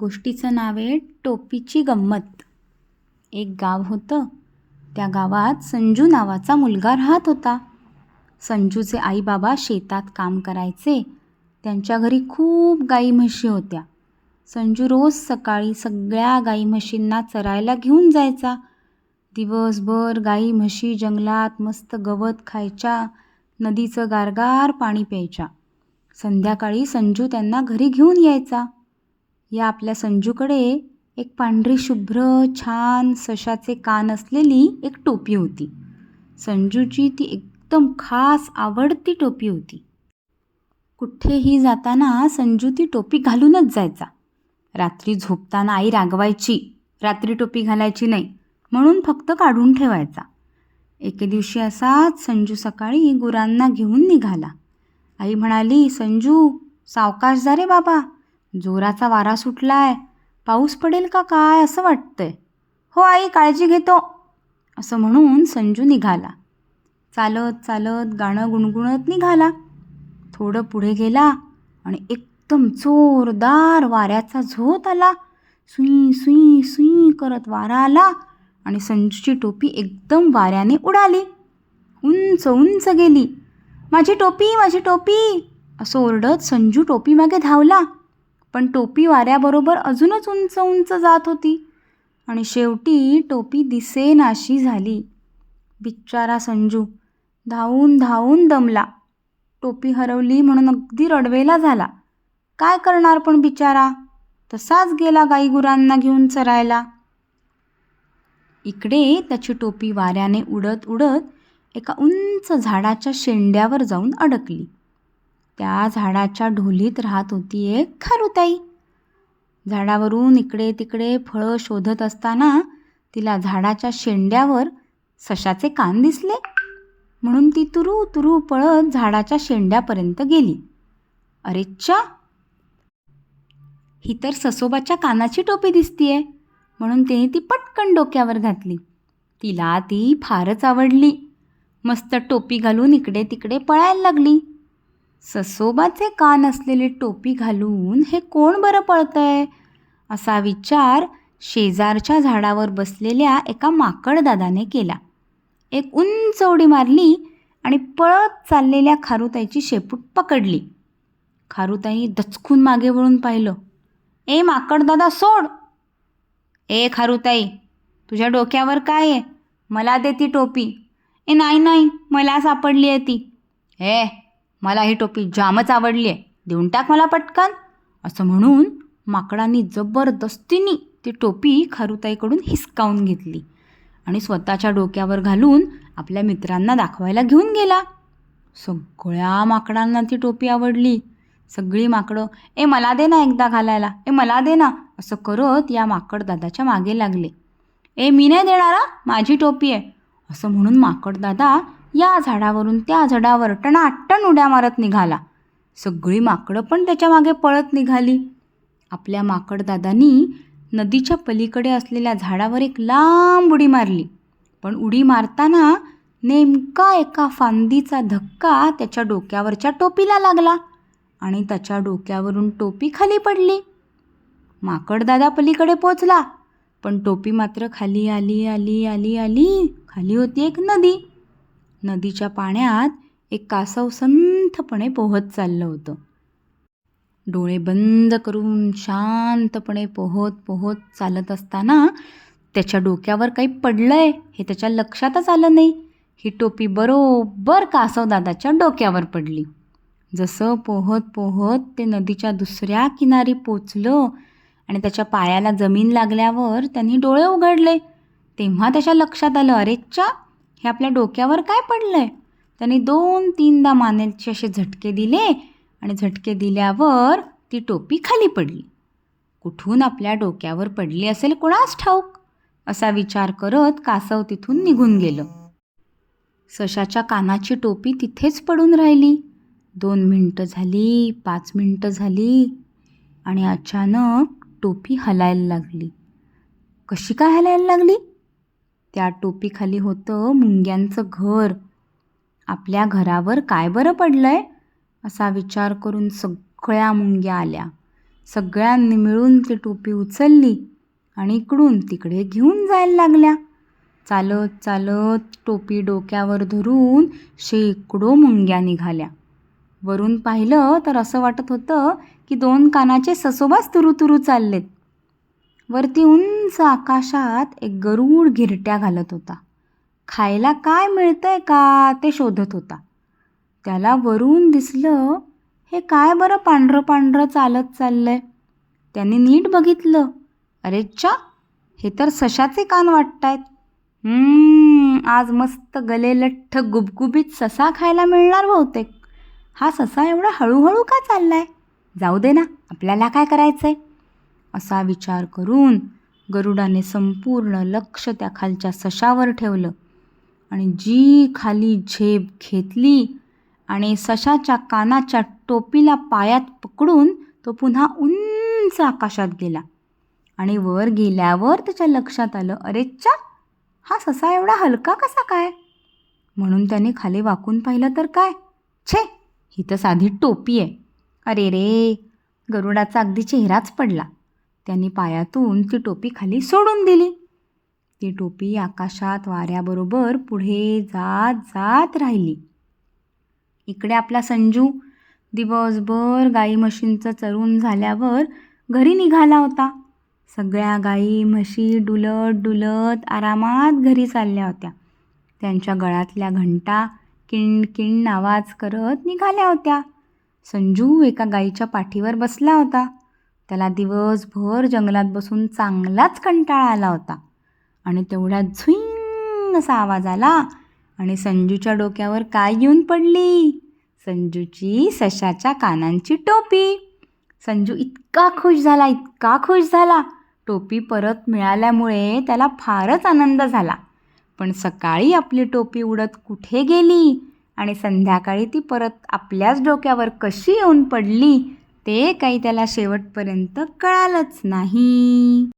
गोष्टीचं नाव आहे टोपीची गंमत. एक गाव होतं. त्या गावात संजू नावाचा मुलगा राहत होता. संजूचे आई बाबा शेतात काम करायचे. त्यांच्या घरी खूप गाई म्हशी होत्या. संजू रोज सकाळी सगळ्या गाई म्हशींना चरायला घेऊन जायचा. दिवसभर गाई म्हशी जंगलात मस्त गवत खायच्या नदीचं गारगार पाणी प्यायच्या. संध्याकाळी संजू त्यांना घरी घेऊन यायचा. या आपल्या संजूकडे एक पांढरी शुभ्र छान सशाचे कान असलेली एक टोपी होती. संजूची ती एकदम खास आवडती टोपी होती. कुठेही जाताना संजू ती टोपी घालूनच जायचा. रात्री झोपताना आई रागवायची रात्री टोपी घालायची नाही म्हणून फक्त काढून ठेवायचा. एके दिवशी असाच संजू सकाळी गुरांना घेऊन निघाला. आई म्हणाली संजू सावकाश जा रे बाबा. जोराचा वारा सुटलाय. पाऊस पडेल का काय असं वाटतंय. हो आई काळजी घेतो. असं म्हणून संजू निघाला. चालत चालत गाणं गुणगुणत निघाला. थोडं पुढे गेला आणि एकदम जोरदार वाऱ्याचा झोत आला. सुई सुई सुई करत वारा आला आणि संजूची टोपी एकदम वाऱ्याने उडाली. उंच उंच गेली. माझी टोपी माझी टोपी. असं ओरडत संजू टोपीमागे धावला. पण टोपी वाऱ्याबरोबर अजूनच उंच उंच जात होती. आणि शेवटी टोपी दिसेनाशी झाली. बिच्चारा संजू धावून धावून दमला. टोपी हरवली म्हणून अगदी रडवेला झाला. काय करणार पण बिचारा? तसाच गेला गाईगुरांना घेऊन चरायला. इकडे त्याची टोपी वाऱ्याने उडत उडत एका उंच झाडाच्या शेंड्यावर जाऊन अडकली. त्या झाडाच्या ढोलीत राहत होती एक खारुताई. झाडावरून इकडे तिकडे फळं शोधत असताना तिला झाडाच्या शेंड्यावर सशाचे कान दिसले. म्हणून ती तुरू तुरू पळत झाडाच्या शेंड्यापर्यंत गेली. अरेच्चा ही तर ससोबाच्या कानाची टोपी दिसतीये म्हणून तिने ती पटकन डोक्यावर घातली. तिला ती फारच आवडली. मस्त टोपी घालून इकडे तिकडे पळायला लागली. ससोबाचे कान असलेली टोपी घालून हे कोण बरं पळतंय? असा विचार शेजारच्या झाडावर बसलेल्या एका माकडदादाने केला. एक उंच उडी मारली आणि पळत चाललेल्या खारुताईची शेपूट पकडली. खारुताई दचकून मागे वळून पाहिलं. ए माकडदादा सोड! ए खारुताई तुझ्या डोक्यावर काय आहे? मला दे ती टोपी. ए नाही नाही मला सापडली आहे ती. हे मला ही टोपी जामच आवडली आहे देऊन टाक मला पटकन. असं म्हणून माकडांनी जबरदस्तीने ती टोपी खारुताईकडून हिसकावून घेतली आणि स्वतःच्या डोक्यावर घालून आपल्या मित्रांना दाखवायला घेऊन गेला. सगळ्या माकडांना ती टोपी आवडली. सगळी माकडं ए मला दे ना एकदा घालायला. ए मला दे ना. असं करत या माकड दादाच्या मागे लागले. ए मी नाही देणारा. माझी टोपी आहे. असं म्हणून माकड दादा या झाडावरून त्या झाडावर टणाटण उड्या मारत निघाला. सगळी माकडं पण त्याच्यामागे पळत निघाली. आपल्या माकडदादांनी नदीच्या पलीकडे असलेल्या झाडावर एक लांब उडी मारली. पण उडी मारताना नेमका एका फांदीचा धक्का त्याच्या डोक्यावरच्या टोपीला लागला आणि त्याच्या डोक्यावरून टोपी खाली पडली. माकडदादा पलीकडे पोचला पण टोपी मात्र खाली आली आली आली आली खाली होती एक नदी. नदीच्या पाण्यात एक कासव संथपणे पोहत चाललं होतं. डोळे बंद करून शांतपणे पोहत पोहत चालत असताना त्याच्या डोक्यावर काही पडलंय हे त्याच्या लक्षातच आलं नाही. ही टोपी बरोबर कासवदादाच्या डोक्यावर पडली. जसं पोहत पोहत ते नदीच्या दुसऱ्या किनारी पोचलं आणि त्याच्या पायाला जमीन लागल्यावर त्यांनी डोळे उघडले. तेव्हा त्याच्या लक्षात आलं अरेच्चा हे आपल्या डोक्यावर काय पडलंय? त्याने दोन तीनदा मानेचे असे झटके दिले आणि झटके दिल्यावर ती टोपी खाली पडली. कुठून आपल्या डोक्यावर पडली असेल कोणास ठाऊक? असा विचार करत कासव तिथून निघून गेलं. सशाच्या कानाची टोपी तिथेच पडून राहिली. दोन मिनटं झाली पाच मिनटं झाली आणि अचानक टोपी हलायला लागली. कशी काय हलायला लागली? त्या टोपीखाली होतं मुंग्यांचं घर. आपल्या घरावर काय बरं पडलं आहे असा विचार करून सगळ्या मुंग्या आल्या. सगळ्यांनी मिळून ती टोपी उचलली आणि इकडून तिकडे घेऊन जायला लागल्या. चालत चालत टोपी डोक्यावर धरून शेकडो मुंग्या निघाल्या. वरून पाहिलं तर असं वाटत होतं की दोन कानाचे ससोबाच तुरुतुरू तुरू चाललेत. वरती उंच आकाशात एक गरुड घिरट्या घालत होता. खायला काय मिळतंय का ते शोधत होता. त्याला वरून दिसलं हे काय बरं पांढरं पांढरं चालत चाललंय? त्यांनी नीट बघितलं. अरे चा हे तर सशाचे कान वाटतायत. आज मस्त गलेलठ्ठ गुबगुबीत ससा खायला मिळणार बहुतेक. हा ससा एवढा हळूहळू का चाललाय? जाऊ दे ना आपल्याला काय करायचंय? असा विचार करून गरुडाने संपूर्ण लक्ष त्या खालच्या सशावर ठेवलं. आणि जी खाली झेप घेतली आणि सशाच्या कानाच्या टोपीला पायात पकडून तो पुन्हा उंच आकाशात गेला. आणि वर गेल्यावर त्याच्या लक्षात आलं अरे हा ससा एवढा हलका कसा काय? म्हणून त्याने खाली वाकून पाहिलं तर काय? छे ही तर साधी टोपी आहे. अरे रे गरुडाचा अगदी चेहराच पडला. त्यांनी पायातून ती टोपी खाली सोडून दिली. ती टोपी आकाशात वाऱ्याबरोबर पुढे जात जात राहिली. इकडे आपला संजू दिवसभर गाई म्हशींचं चरून झाल्यावर घरी निघाला होता. सगळ्या गाई म्हशी डुलत डुलत आरामात घरी चालल्या होत्या. त्यांच्या गळ्यातल्या घंटा किण किण आवाज करत निघाल्या होत्या. संजू एका गाईच्या पाठीवर बसला होता. त्याला दिवसभर जंगलात बसून चांगलाच कंटाळा आला होता. आणि तेवढा झुईंग असा आवाज आला आणि संजूच्या डोक्यावर काय येऊन पडली? संजूची सशाच्या कानांची टोपी. संजू इतका खुश झाला इतका खुश झाला. टोपी परत मिळाल्यामुळे त्याला फारच आनंद झाला. पण सकाळी आपली टोपी उडत कुठे गेली? आणि संध्याकाळी ती परत आपल्याच डोक्यावर कशी येऊन पडली? ते काही त्याला शेवटपर्यंत कळालंच नाही.